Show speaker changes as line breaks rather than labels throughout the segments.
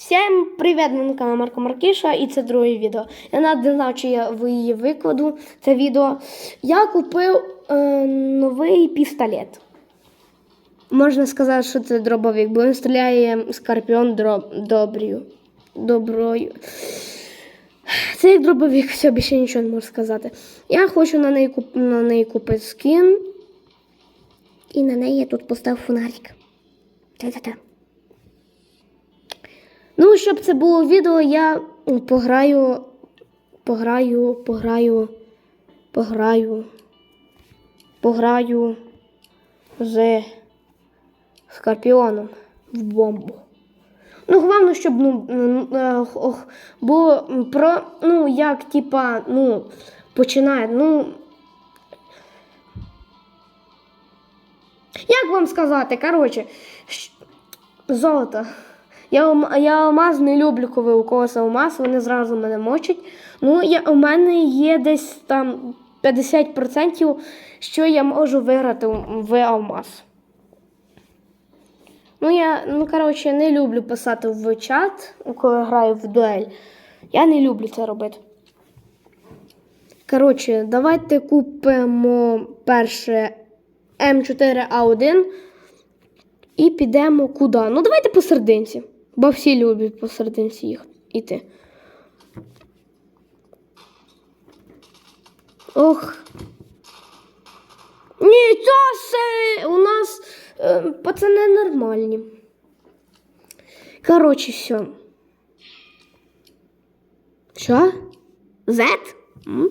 Всім привіт, мене канал Марко Маркіша і це друге відео. Я навіть не знав, чи я в її викладу це відео. Я купив е, новий пістолет. Можна сказати, що це дробовик, бо він стріляє скорпіон дроб, доброю. Доброю. Це як дробовик, все, більше нічого не можу сказати. Я хочу на неї, куп... на неї купити скін. І на неї я тут поставив фонарик. Та-та-та. Ну, щоб це було відео, я пограю, пограю, пограю, пограю, пограю з скорпіоном в бомбу. Ну, головне, щоб ну, е, було про, ну, як, типа, ну, починає, ну. Як вам сказати, коротше, золото. Я, я алмаз не люблю, коли у когось алмаз, вони зразу мене мочать. Ну, я, у мене є десь там 50%, що я можу виграти в алмаз. Ну, я, ну, коротше, не люблю писати в чат, коли граю в дуель. Я не люблю це робити. Коротше, давайте купимо перше М4А1 і підемо куди? Ну, давайте посерединці. Бо всі люблять посерединці їх іти. Ох. Нічого се! У нас е, пацани нормальні. Коротше, все. Що? М?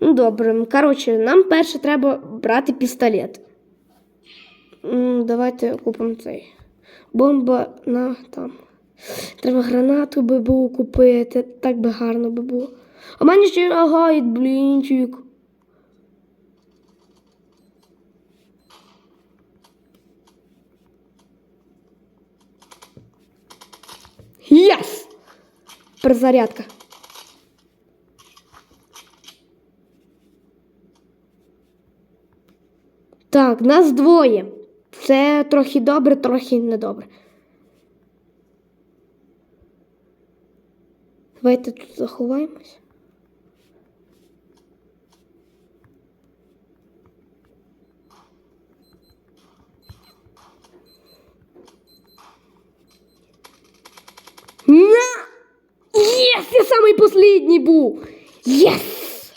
Ну, добре. Коротше, нам перше треба брати пістолет. Давайте купимо цей. Бомба на там. Треба гранату би було купити. Так би гарно би було. А мене ще лагає блінчик. Єс! Перезарядка. Так, нас двоє. Це трохи добре, трохи недобре. Давайте тут заховаємось. На! Єс! Я самий последній був! Єс!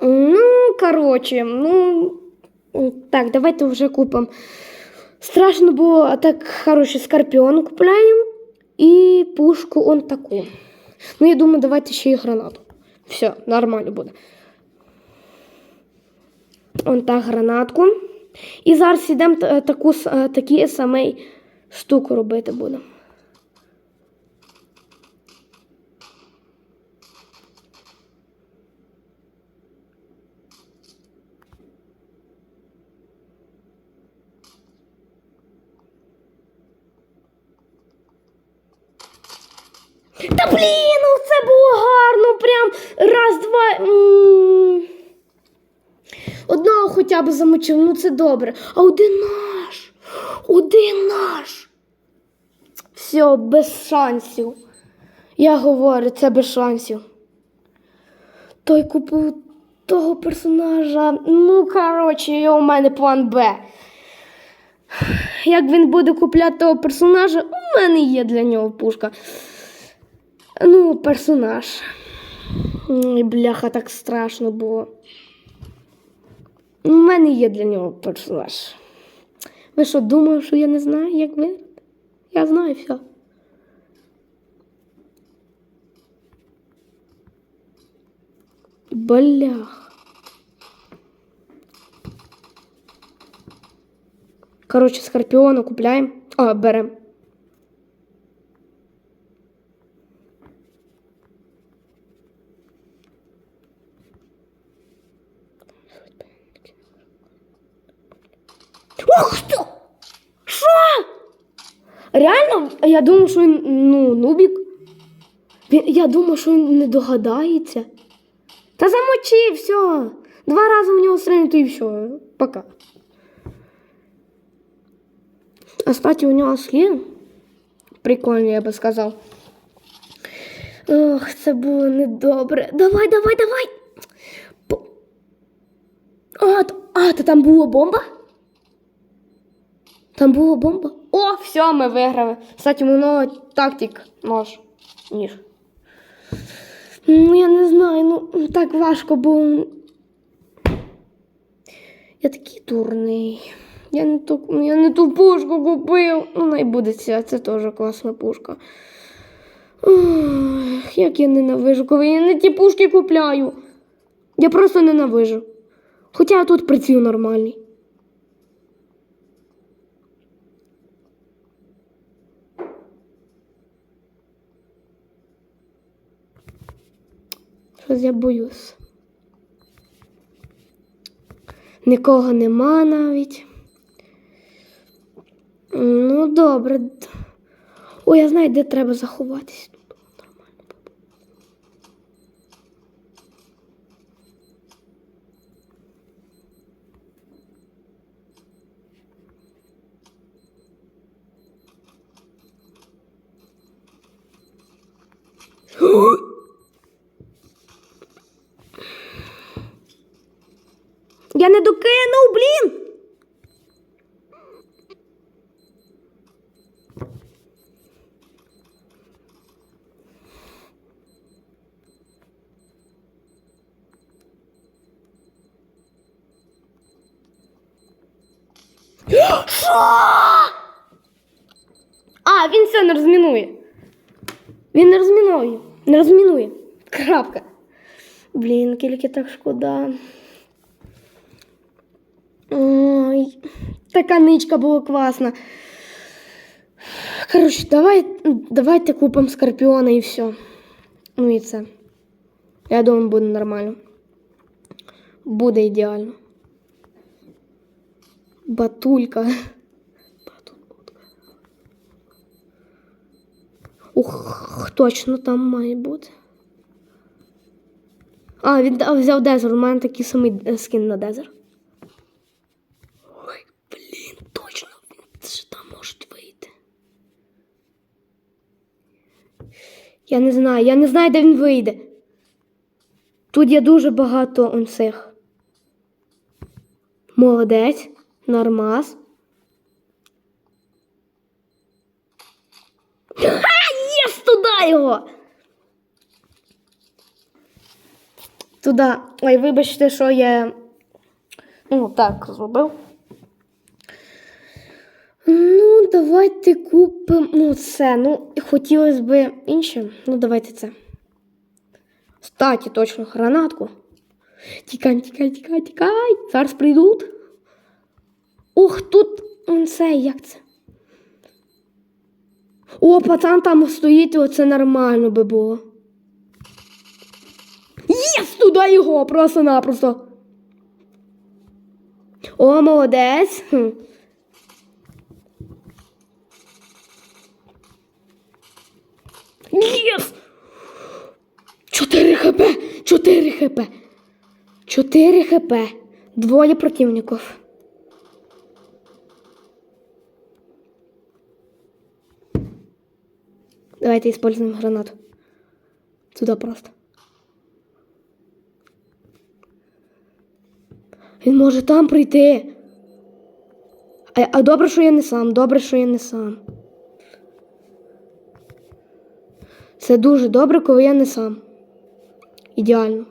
Ну, коротше, ну. Так, давайте вже купимо. Страшно а так хороший скорпіон купляємо. І пушку он таку. Ну, я думаю, давайте ще й гранату. Все, нормально буде. Он так гранатку. І зараз йдемо таку, е, такі самий штуку робити будемо. Та блін, ну це було гарно. Прям раз, два. Одного хоча б замочив, ну це добре. А один наш. Один наш. Все, без шансів. Я говорю, це без шансів. Той купив того персонажа. Ну, коротше, у мене план Б. Як він буде купляти того персонажа, у мене є для нього пушка. Ну, персонаж. Бляха, так страшно було. У мене є для нього персонаж. Ви що, думали, що я не знаю, як ви? Я знаю все. Блях. Короче, скорпиона купляем. А, берем. Ух ти! Що? Реально? Я думав, що він ну, нубік. Він, я думав, що він не догадається. Та замочи, все. Два рази в нього стрельнути і все. Пока. А кстати, у нього скін Прикольно, я би сказав. Ох, це було недобре. Давай, давай, давай. А, а, то там була бомба? Там була бомба? О, все, ми виграли. Кстати, воно тактик нож. Ніж. Ну, я не знаю, ну так важко було. Я такий дурний. Я не ту, я не ту пушку купив. Ну, найбуде ця, це теж класна пушка. Ох, як я ненавижу, коли я не ті пушки купляю. Я просто ненавижу. Хоча тут приціл нормальний. Щось я боюсь. Нікого нема навіть. Ну, добре. О, я знаю, де треба заховатись. Він не розмінує. Не розмінує. Крапка. Блін, тільки так шкода. Ой, така ничка була класна. Коротше, давай, давайте купимо скорпіона і все. Ну і це. Я думаю, буде нормально. Буде ідеально. Батулька. Ух, точно там має бути. А, він взяв дезер. У мене такий самий е, скін на дезер. Ой, блін, точно. Що там можуть вийти. Я не знаю, я не знаю, де він вийде. Тут є дуже багато он цих. Молодець, нормас. А, його! Туди. Ой, вибачте, що я ну, так зробив. Ну, давайте купимо ну, це. Ну, хотілося б інше. Ну, давайте це. Статі, точно, гранатку. Тікай, тікай, тікай, тікай. Зараз прийдуть. Ух, тут он це, як це? О, пацан там стоїть, оце нормально би було. Єс, туди його, просто-напросто. О, молодець. Хм. Єс! 4 хп! 4 хп! 4 хп! Двоє противників. Давайте используем гранату. Туда просто. Він може там прийти. А, а добре, що я не сам. Добре, що я не сам. Це дуже добре, коли я не сам. Ідеально.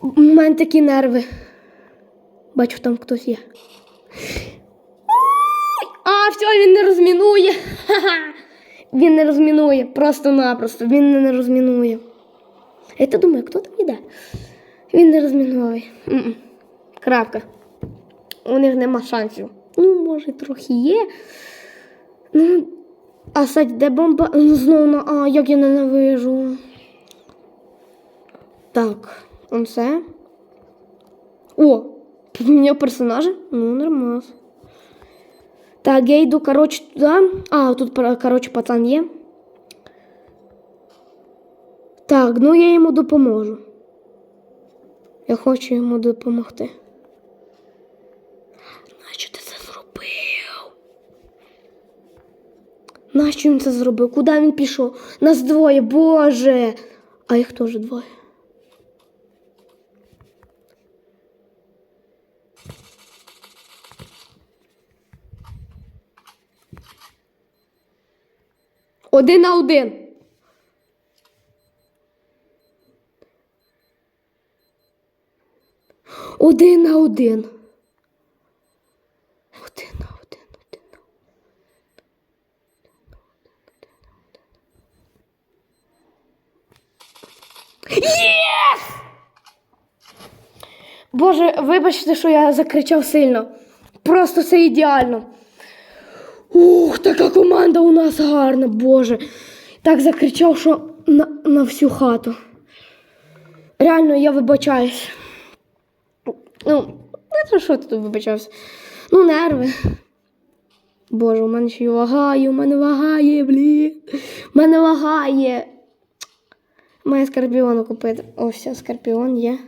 У мене такі нерви. Бачу, там хтось є. А, все, він не розмінує. Ха-ха. Він не розмінує. Просто-напросто. Він не розмінує. Я то думаю, хто там іде? Він не розмінує. М-м. Крапка. У них нема шансів. Ну, може, трохи є. Ну, а садь, де бомба? Ну, знову на А, як я ненавижу. Так, он це. О, поміняв персонажа? Ну, нормально. Так, я йду, коротше, туди. А, тут, коротше, пацан є. Так, ну я йому допоможу. Я хочу йому допомогти. Значить, ти це зробив. Нащо він це зробив? Куди він пішов? Нас двоє, Боже. А їх теж двоє. Один на один. Один на один. Один на один, один на Єс! Боже, вибачте, що я закричав сильно. Просто це ідеально. Ух, така команда у нас гарна, Боже. Так закричав, що на, на всю хату. Реально, я вибачаюсь. Ну, не що тут вибачався. Ну, нерви. Боже, у мене ще й лагає, у мене лагає, блін. У мене лагає. Має скорпіона купити. Ось, скорпіон є.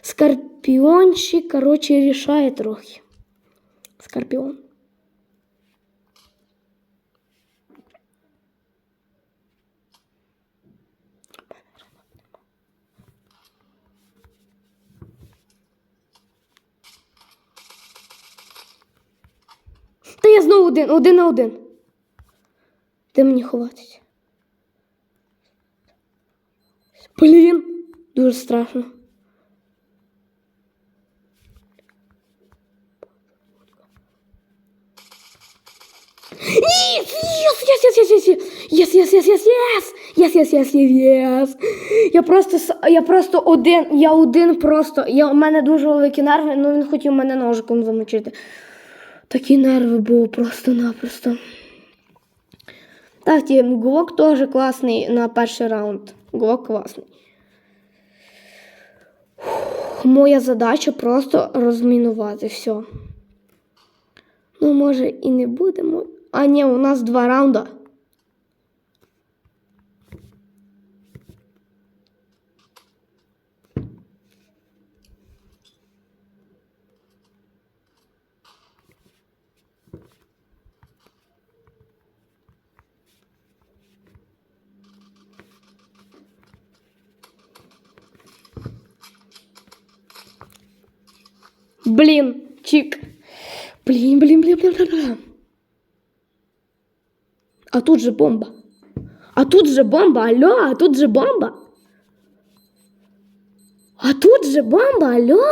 Скорпіончик, коротше, рішає трохи. Скорпіон. Та я знову один, один на один. Де мені ховатися? Блін, дуже страшно. Ні, єс, єс, єс, єс, єс, єс, єс, єс, єс, єс, єс, єс, єс, єс. Я просто, я просто один, я один просто, я, у мене дуже великі нерви, ну він хотів мене ножиком замочити. Такі нерви були просто-напросто. Так, Глок теж класний на перший раунд. Глок класний. Фух, Моя задача просто розмінувати все. Ну, може, і не будемо. А, не, у нас два раунда. Блин, чик. Блин, блин, блин, блин, блин. блин. А тут же бомба. А тут же бомба, алло, а тут же бомба. А тут же бомба, алло.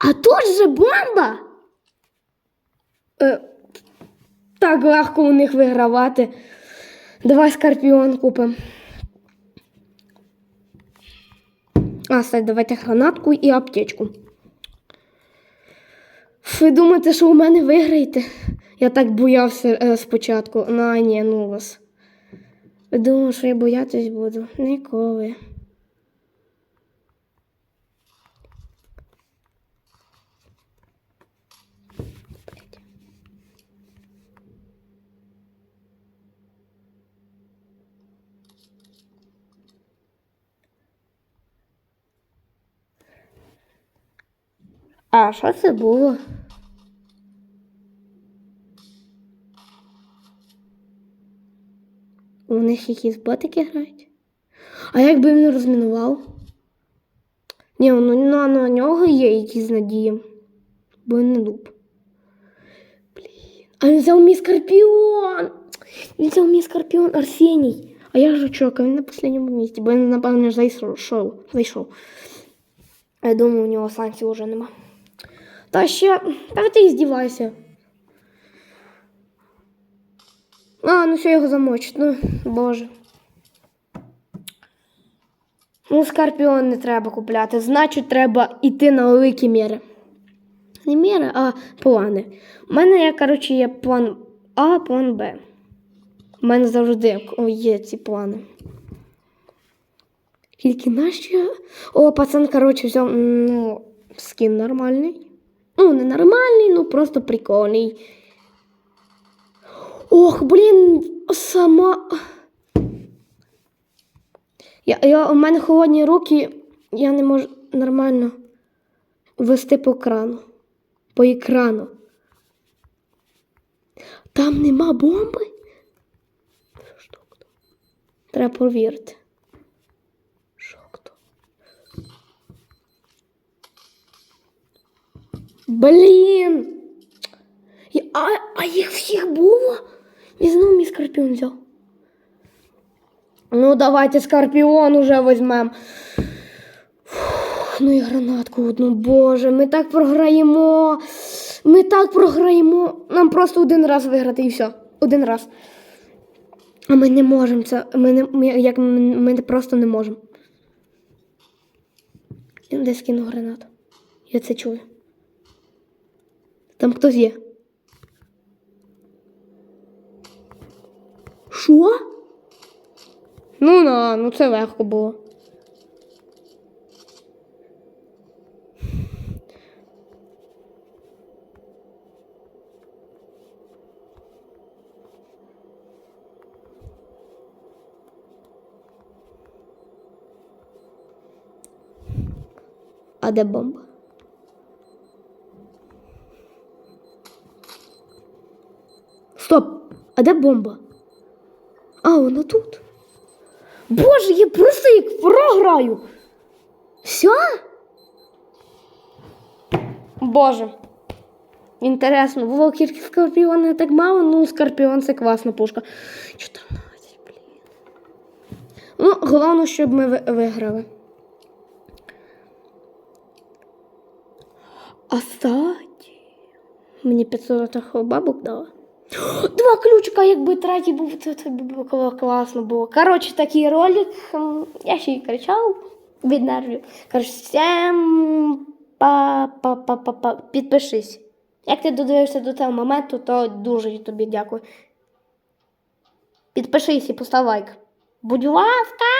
А тут же бомба. Е, так легко у них вигравати. Давай скорпіон купимо. А, кстати, давайте гранатку і аптечку. Ви думаєте, що у мене виграєте? Я так боявся е, спочатку. На, ні, ну вас. Ви думали, що я боятись буду? Ніколи. А що це було? У них якісь ботики грають. А як би він розмінував? Ні, ну на, на нього є якісь надії. Бо він не дуб. Блін. А він взяв мій скорпіон! Він взяв мій скорпіон Арсеній. А я жучок, а він на останньому місці, бо він, напевно, зайшов. зайшов. Я думаю, у нього санкцій вже нема. Та ще. Та ти здівайся. А, ну все його замочить. Ну, боже. Ну, скорпіон не треба купляти. Значить, треба йти на великі міри. Не міри, а плани. У мене є, коротше, є план А, план Б. У мене завжди є ці плани. Тільки нащо? О, пацан, коротше, взяв ну, скін нормальний. Ну, не нормальний, ну просто прикольний. Ох, блін, сама. Я, я, у мене холодні руки, я не можу нормально вести по екрану. По екрану. Там нема бомби? Треба провірити. Що хто? Блін! А, а їх всіх було? І знову мій скорпіон взяв. Ну, давайте скорпіон уже візьмемо. Фух, Ну і гранатку одну, боже, ми так програємо. Ми так програємо. Нам просто один раз виграти і все. Один раз. А ми не можемо це. Ми, не, ми, як, ми, просто не можемо. Десь кинув гранату. Я це чую. Там хтось є. Що? Ну на, ну це легко було. А де бомба? Стоп! А де бомба? А, вона тут. Боже, я просто як програю. Все? Боже. Інтересно, було кілька скорпіона так мало, ну скорпіон це класна пушка. 14, блін. Ну, головне, щоб ми виграли. А статі. Мені 500 трохи бабок дала. Два ключика, якби третій був, це, було класно було. Коротше, такий ролик. Я ще й кричав від нервів. Коротше, всім па-па-па-па-па. Підпишись. Як ти додивився до цього моменту, то дуже тобі дякую. Підпишись і постав лайк. Будь ласка!